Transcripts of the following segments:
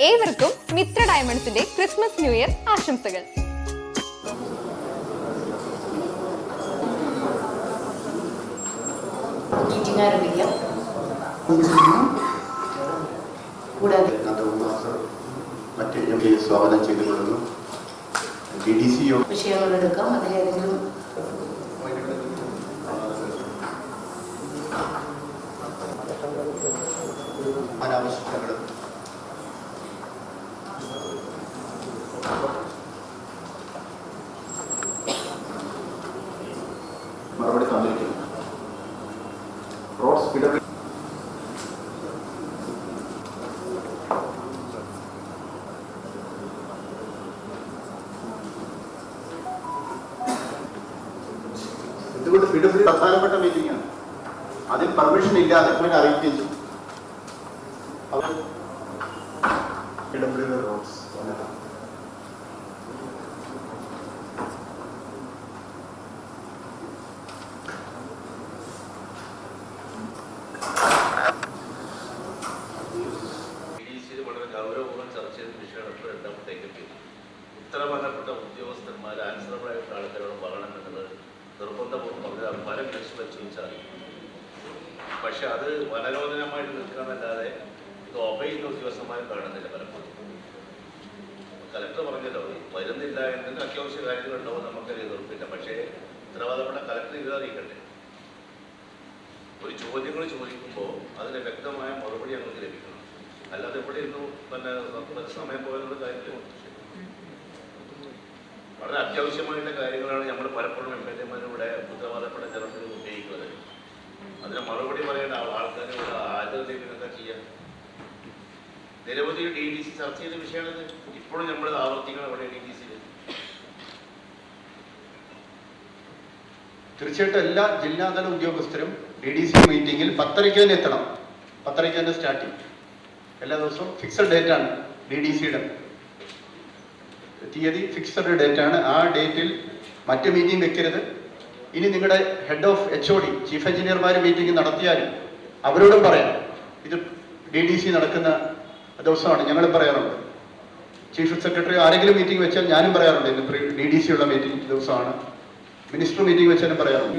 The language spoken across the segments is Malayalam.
ഏവർക്കും മിത്ര ഡയമണ്ട്സിന്റെ ക്രിസ്മസ് ന്യൂ ഇയർ ആശംസകൾ. എടുക്കാം അനാവശ്യങ്ങൾ മറുപടി തന്നിരിക്കുന്നു റോഡ്സ് പിടപെടി ഇതുകൊണ്ട് പിടപെടി പ്രധാനപ്പെട്ട മീറ്റിംഗാണ് അതിന് പെർമിഷൻ ഇല്ലാതെ ചെയ്തു. അവർ ഗൗരവപൂർവം ചർച്ച ചെയ്ത വിഷയമാണ്. ഇപ്പോൾ രണ്ടാമത്തേക്ക് ഉത്തരവാദപ്പെട്ട ഉദ്യോഗസ്ഥന്മാർ ആൻസറബിളായിട്ടുള്ള ആൾക്കാരോട് പറയണം എന്നുള്ളത് നിർബന്ധപൂർവം അവർ പല ലക്ഷ്യം വെച്ചാൽ പക്ഷെ അത് വനരോധനമായിട്ട് നിൽക്കാന്നല്ലാതെ ഇത് ഒബയുന്ന ഉദ്യോഗസ്ഥന്മാരും കാണുന്നില്ല പലപ്പോഴും. കലക്ടർ പറഞ്ഞല്ലോ വരുന്നില്ല എന്തെങ്കിലും അത്യാവശ്യ കാര്യങ്ങളുണ്ടാവും നമുക്കത് എതിർപ്പില്ല പക്ഷേ ഉത്തരവാദപ്പെട്ട കലക്ടർ ഇത് അറിയിക്കട്ടെ ഒരു ചോദ്യങ്ങൾ ചോദിക്കുമ്പോൾ അതിന് വ്യക്തമായ മറുപടി ഞങ്ങൾക്ക് ലഭിക്കണം. അല്ലാതെ ഇവിടെ ഇരുന്നു പിന്നെ സമയം പോയതിനുള്ള കാര്യത്തിൽ വളരെ അത്യാവശ്യമായിട്ടുള്ള കാര്യങ്ങളാണ് നമ്മൾ പലപ്പോഴും എം എൽ എമാരിവിടെ ഉത്തരവാദപ്പെട്ട ജനത്തിന് ഉന്നയിക്കുന്നത് അതിന് മറുപടി പറയേണ്ട ആൾക്കാരെ ഇവിടെ ആദ്യത്തെ എന്താ ചെയ്യാം. നിരവധി ഡി ഡി സി ചർച്ച ചെയ്ത വിഷയമാണിത്. ഇപ്പോഴും നമ്മൾ ആവർത്തിക്കണം ഇവിടെ ഡി ഡി സിയിൽ തീർച്ചയായിട്ടും എല്ലാ ജില്ലാതല ഉദ്യോഗസ്ഥരും ഡി ഡി സി മീറ്റിംഗിൽ പത്തരയ്ക്ക് തന്നെ എത്തണം. പത്തരയ്ക്ക് തന്നെ സ്റ്റാർട്ടിങ് എല്ലാ ദിവസവും ഫിക്സഡ് ഡേറ്റ് ആണ് ഡി ഡി സിയുടെ തീയതി ഫിക്സഡ് ഡേറ്റ് ആണ് ആ ഡേറ്റിൽ മറ്റ് മീറ്റിംഗ് വെക്കരുത് ഇനി നിങ്ങളുടെ head of H O D chief എഞ്ചിനീയർമാർ മീറ്റിംഗ് നടത്തിയാലും അവരോടും പറയാം ഇത് ഡി ഡി സി നടക്കുന്ന ദിവസമാണ് ഞങ്ങൾ പറയാറുണ്ട് ചീഫ് സെക്രട്ടറി ആരെങ്കിലും മീറ്റിംഗ് വെച്ചാൽ ഞാനും പറയാറുണ്ട് ഇന്ന് ഡി ഡി സി ഉള്ള മീറ്റിംഗ് ദിവസമാണ് മിനിസ്റ്റർ മീറ്റിംഗ് വെച്ചാലും പറയാറുണ്ട്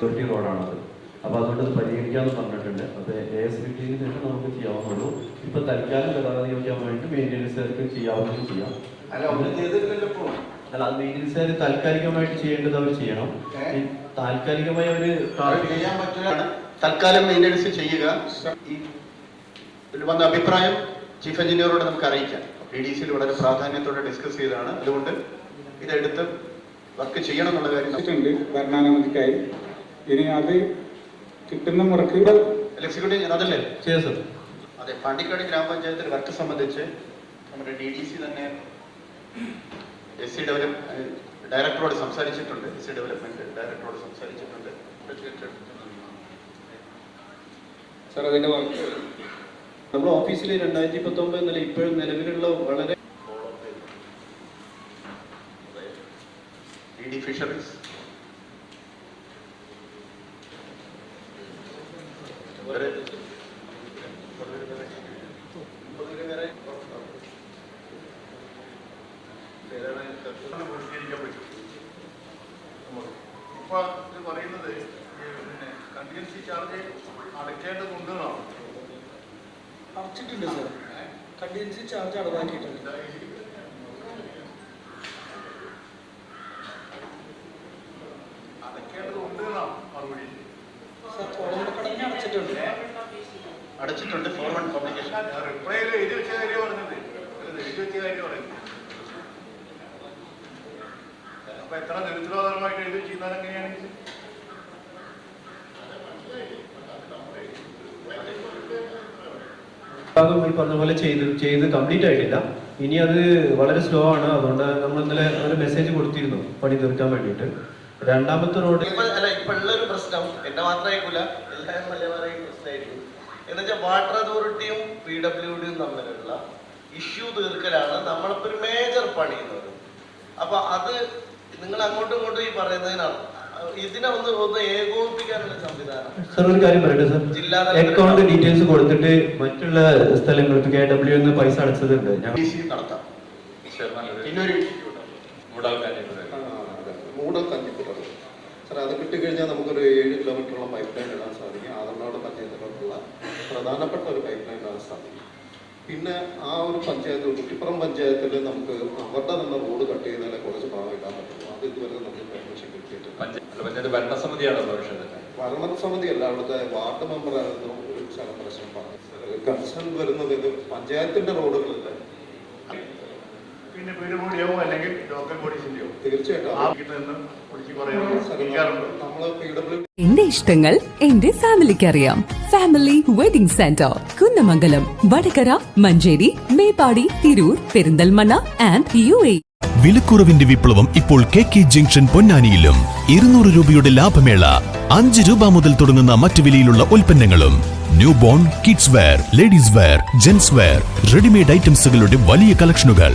സെക്യൂരിറ്റി റോഡാണത്. അപ്പോൾ അതുകൊണ്ട് അത് പരിഹരിക്കാമെന്ന് പറഞ്ഞിട്ടുണ്ട്. അത് എ എസ് ബി ടിയിൽ നിന്ന് നമുക്ക് ചെയ്യാവുന്നുള്ളൂ. ഇപ്പൊ തൽക്കാലം ഗതാഗത യോഗ്യം വേണ്ടി മെയിന്റെനൻസുകാർക്ക് ചെയ്യാവുന്നതും ചെയ്യാം. അല്ല ഒന്നും ചെയ്തിട്ടില്ലല്ലോ ഇപ്പോൾ അല്ല അത് മെയിന്റെനൻസുകാർ താൽക്കാലികമായിട്ട് ചെയ്യേണ്ടത് അവർ ചെയ്യണം. താൽക്കാലികമായി അവർ അത് ചെയ്യാൻ പറ്റില്ല. തൽക്കാലം മെയിന്റെനൻസ് ചെയ്യുക. വന്ന അഭിപ്രായം ചീഫ് എഞ്ചിനീയറോട് നമുക്ക് അറിയിക്കാം. ഡി ഡി സിയിൽ വളരെ പ്രാധാന്യത്തോടെ ഡിസ്കസ് ചെയ്തതാണ്. അതുകൊണ്ട് ഇതെടുത്ത് വർക്ക് ചെയ്യണം എന്നുള്ള കാര്യം ഉണ്ട്. ഭരണാനുമതിക്കായി. ഇനി അത് കിട്ടുന്ന മുറക്ക് എക്സിക്യൂട്ടീവ് അതല്ലേ? ചെയ്യാം സർ. അതെ പാണ്ടിക്കാട് ഗ്രാമപഞ്ചായത്തിൽ വർക്ക് സംബന്ധിച്ച് നമ്മുടെ ഡി ഡി സി തന്നെ എസ് സി ഡെവലപ്പ് ഡയറക്ടറോട് സംസാരിച്ചിട്ടുണ്ട്. എസ് സി ഡെവലപ്മെന്റ് ഡയറക്ടറോട് സംസാരിച്ചിട്ടുണ്ട്. സാർ അതിന്റെ വർക്ക് നമ്മുടെ ഓഫീസിൽ രണ്ടായിരത്തി പത്തൊമ്പത് എന്നല്ല ഇപ്പോഴും നിലവിലുള്ള വളരെ ഡി ഡി ഫിഷറീസ് വേറെ ഇപ്പൊ ഇത് പറയുന്നത് പിന്നെ കണ്ടിജൻസി ചാർജ് അടയ്ക്കേണ്ടതുണ്ടെന്നാണ് അടച്ചിട്ടുണ്ട് സാർ. കണ്ടിജൻസി ചാർജ് അടവാക്കിയിട്ടുണ്ട് അടയ്ക്കേണ്ടതുണ്ടെന്നാണ് മറുപടി സാർ ഓണക്കടഞ്ഞ് അടച്ചിട്ടുണ്ട് അടച്ചിട്ടുണ്ട് ഫോർ വൺ പബ്ലിക്കേഷൻ റിപ്ലൈയിൽ എഴുതി വെച്ച കാര്യം പറഞ്ഞത്. അല്ല, എഴുതി വെച്ച കാര്യം പറയുന്നത് അപ്പൊ എത്ര എഴുതി എങ്ങനെയാണെങ്കിൽ ഈ പറഞ്ഞ പോലെ ചെയ്ത് ചെയ്ത് കംപ്ലീറ്റ് ആയിട്ടില്ല. ഇനി അത് വളരെ സ്ലോ ആണ്. അതുകൊണ്ട് നമ്മൾ ഇന്നലെ ഒരു മെസ്സേജ് കൊടുത്തിരുന്നു പണി തീർക്കാൻ വേണ്ടിയിട്ട്. രണ്ടാമത്തെ റോഡ് ഇപ്പൊ അല്ല ഇപ്പൊ പ്രശ്നം. എന്റെ മാത്രമായിരിക്കില്ല എല്ലാവരും പ്രശ്നമായിരിക്കും. എന്ന് വെച്ചാൽ വാട്ടർ അതോറിറ്റിയും പി ഡബ്ല്യു ഡിയും തമ്മിലുള്ള ഇഷ്യൂ തീർക്കലാണ് നമ്മളിപ്പോൾ ഒരു മേജർ പണി എന്ന് പറയുന്നത്. അപ്പൊ അത് നിങ്ങൾ അങ്ങോട്ടും ഇങ്ങോട്ടും ഈ പറയുന്നതിനാണ്. ഇതിനെ ഒന്ന് ഒന്ന് ഏകോപിപ്പിക്കാനുള്ള സംവിധാനം. സർ ഒരു കാര്യം പറയട്ടെ സർ ജില്ലാ അക്കൗണ്ട് ഡീറ്റെയിൽസ് കൊടുത്തിട്ട് മറ്റുള്ള സ്ഥലങ്ങൾക്ക് കെ ഡബ്ല്യു എന്ന് പൈസ അടച്ചതുണ്ട്. ഡി ഞങ്ങൾ സി നടത്താം. പിന്നൊരു മൂടൽ കഞ്ഞിപ്പുറം സാർ അത് കിട്ടിക്കഴിഞ്ഞാൽ നമുക്കൊരു ഏഴ് കിലോമീറ്ററുള്ള പൈപ്പ് ലൈൻ ഇടാൻ സാധിക്കും. ആദരണോട് പഞ്ചായത്തിലോട്ടുള്ള പ്രധാനപ്പെട്ട ഒരു പൈപ്പ് ലൈൻ ഇടാൻ സാധിക്കും. പിന്നെ ആ ഒരു പഞ്ചായത്ത് കുട്ടിപ്പുറം പഞ്ചായത്തിൽ നമുക്ക് അവരുടെ തന്നെ റോഡ് കട്ട് ചെയ്താലേ കുറച്ച് ഭാഗം ഇടാൻ പറ്റുള്ളൂ. അത് ഇതുവരെ നമുക്ക് പെർമിഷൻ കിട്ടിയിട്ടില്ല. ഭരണസമിതിയാണ് ഭരണസമിതിയല്ല അവിടുത്തെ വാർഡ് മെമ്പറായിരുന്നു ഒരു സ്ഥലം പ്രശ്നം പറഞ്ഞത്. കൺസേൺ വരുന്നത് ഇത് പഞ്ചായത്തിന്റെ റോഡുകളല്ലേ പിന്നെ പീഡബ്ല്യൂഡിയോ അല്ലെങ്കിൽ ലോക്കൽ ബോഡീസിന്റെയോ തീർച്ചയായിട്ടും. എന്റെ ഇഷ്ടങ്ങൾ എന്റെ ഫാമിലിക്ക് അറിയാം. Family wedding centre Kunnamangalam Vadakara Manjeri Meppadi Tirur Perinthalmanna and U A വിലക്കുറവിന്റെ വിപ്ലവം ഇപ്പോൾ കെ കെ ജംഗ്ഷൻ പൊന്നാനിയിലും. ഇരുന്നൂറ് രൂപയുടെ ലാഭമേള അഞ്ച് രൂപ മുതൽ തുടങ്ങുന്ന മറ്റു വിലയിലുള്ള ഉൽപ്പന്നങ്ങളും. Newborn kids wear ladies wear gents wear readymade ഐറ്റംസുകളുടെ വലിയ കളക്ഷനുകൾ